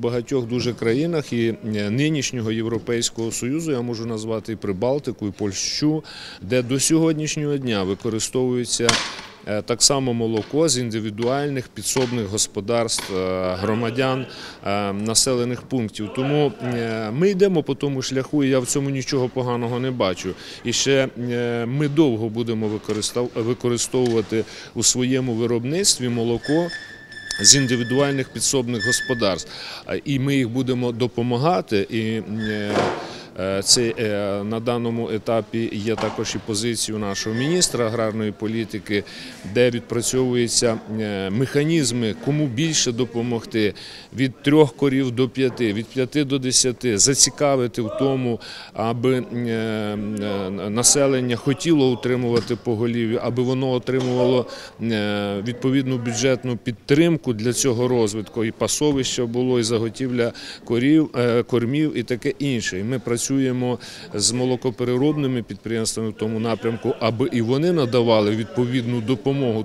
Багатьох дуже країнах і е, нинішнього Європейського Союзу я можу назвати і Прибалтику, і Польщу, де до сьогоднішнього дня використовується е, так само молоко з індивідуальних підсобних господарств е, громадян населених пунктів. Тому ми йдемо по тому шляху, і я в цьому нічого поганого не бачу. І ще ми довго будемо використовувати у своєму виробництві молоко з індивідуальних підсобних господарств. І ми їх будемо допомагати. І е, це е, на даному етапі є також і позицію нашого міністра аграрної політики, де відпрацьовуються е, механізми, кому більше допомогти від трьох корів до п'яти, від п'яти до десяти, зацікавити в тому, аби е, е, населення хотіло утримувати поголів'я, аби воно отримувало е, відповідну бюджетну підтримку для цього розвитку. І пасовище було, і заготівля корів, е, кормів, і таке інше. І ми працюємо з молокопереробними підприємствами в тому напрямку, аби і вони надавали відповідну допомогу.